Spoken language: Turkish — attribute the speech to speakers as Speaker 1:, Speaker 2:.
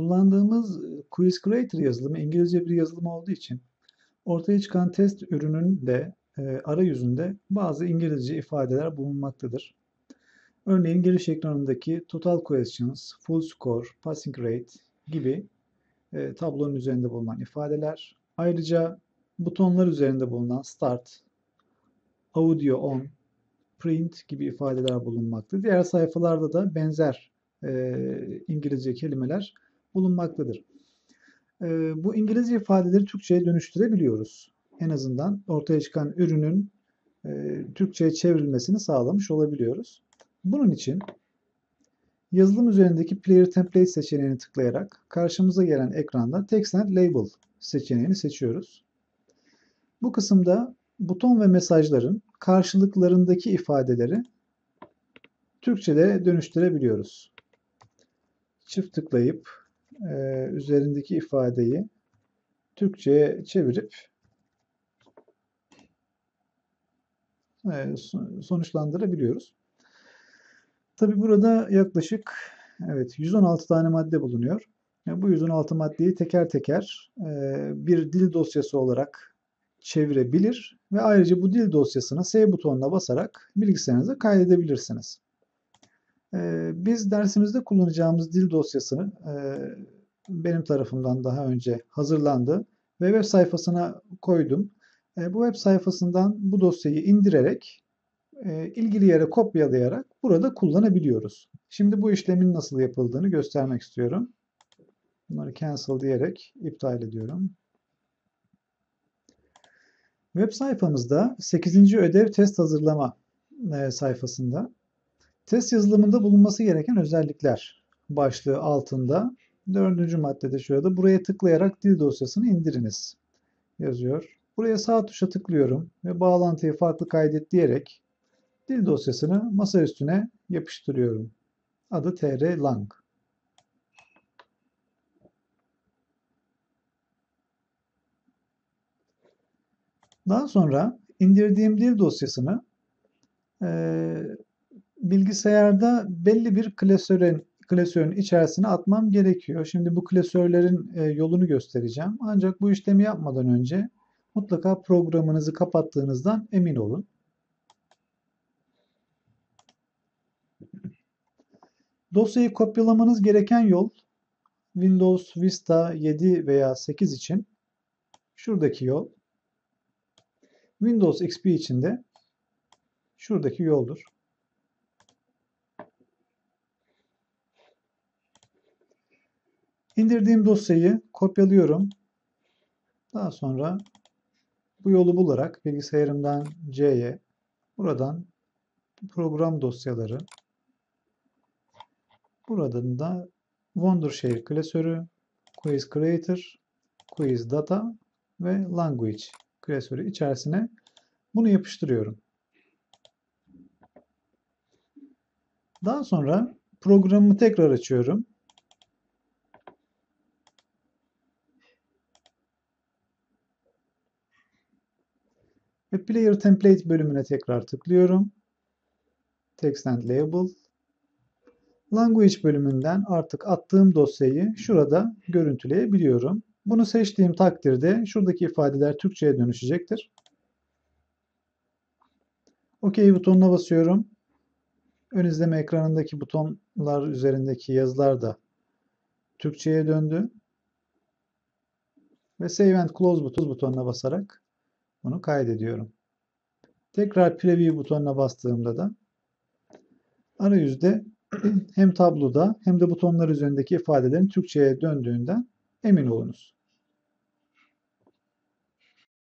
Speaker 1: Kullandığımız Quiz Creator yazılımı İngilizce bir yazılım olduğu için ortaya çıkan test ürünün de e, arayüzünde bazı İngilizce ifadeler bulunmaktadır. Örneğin giriş ekranındaki Total Questions, Full Score, Passing Rate gibi e, tablonun üzerinde bulunan ifadeler. Ayrıca butonlar üzerinde bulunan Start, Audio On, Print gibi ifadeler bulunmaktadır. Diğer sayfalarda da benzer e, İngilizce kelimeler bulunmaktadır. E, bu İngilizce ifadeleri Türkçe'ye dönüştürebiliyoruz. En azından ortaya çıkan ürünün e, Türkçe'ye çevrilmesini sağlamış olabiliyoruz. Bunun için yazılım üzerindeki Player Template seçeneğini tıklayarak karşımıza gelen ekranda Text and Label seçeneğini seçiyoruz. Bu kısımda buton ve mesajların karşılıklarındaki ifadeleri Türkçe'de dönüştürebiliyoruz. Çift tıklayıp e, üzerindeki ifadeyi Türkçe'ye çevirip e, sonuçlandırabiliyoruz. Tabi burada yaklaşık evet 116 tane madde bulunuyor. Yani bu 116 maddeyi teker teker e, bir dil dosyası olarak çevirebilir ve ayrıca bu dil dosyasına S butonuna basarak bilgisayarınıza kaydedebilirsiniz. E, biz dersimizde kullanacağımız dil dosyasını e, benim tarafımdan daha önce hazırlandı ve web sayfasına koydum. E, bu web sayfasından bu dosyayı indirerek e, ilgili yere kopyalayarak burada kullanabiliyoruz. Şimdi bu işlemin nasıl yapıldığını göstermek istiyorum. Bunları cancel diyerek iptal ediyorum. Web sayfamızda 8. ödev test hazırlama sayfasında test yazılımında bulunması gereken özellikler başlığı altında dördüncü maddede şurada buraya tıklayarak dil dosyasını indiriniz yazıyor. Buraya sağ tuşa tıklıyorum ve bağlantıyı farklı kaydet diyerek dil dosyasını masa üstüne yapıştırıyorum. Adı tr-lang. Daha sonra indirdiğim dil dosyasını e, bilgisayarda belli bir klasörün, klasörün içerisine atmam gerekiyor. Şimdi bu klasörlerin e, yolunu göstereceğim. Ancak bu işlemi yapmadan önce mutlaka programınızı kapattığınızdan emin olun. Dosyayı kopyalamanız gereken yol Windows Vista 7 veya 8 için şuradaki yol. Windows XP için de şuradaki yoldur. İndirdiğim dosyayı kopyalıyorum. Daha sonra bu yolu bularak bilgisayarımdan C'ye buradan program dosyaları buradan da Wondershare klasörü, Quiz Creator, Quiz Data ve Language klasörü içerisine bunu yapıştırıyorum. Daha sonra programımı tekrar açıyorum. Ve Player Template bölümüne tekrar tıklıyorum. Text and Label. Language bölümünden artık attığım dosyayı şurada görüntüleyebiliyorum. Bunu seçtiğim takdirde şuradaki ifadeler Türkçe'ye dönüşecektir. OK butonuna basıyorum. Ön izleme ekranındaki butonlar üzerindeki yazılar da Türkçe'ye döndü. Ve Save and Close butonuna basarak bunu kaydediyorum. Tekrar Preview butonuna bastığımda da arayüzde hem tabloda hem de butonlar üzerindeki ifadelerin Türkçe'ye döndüğünden emin olunuz.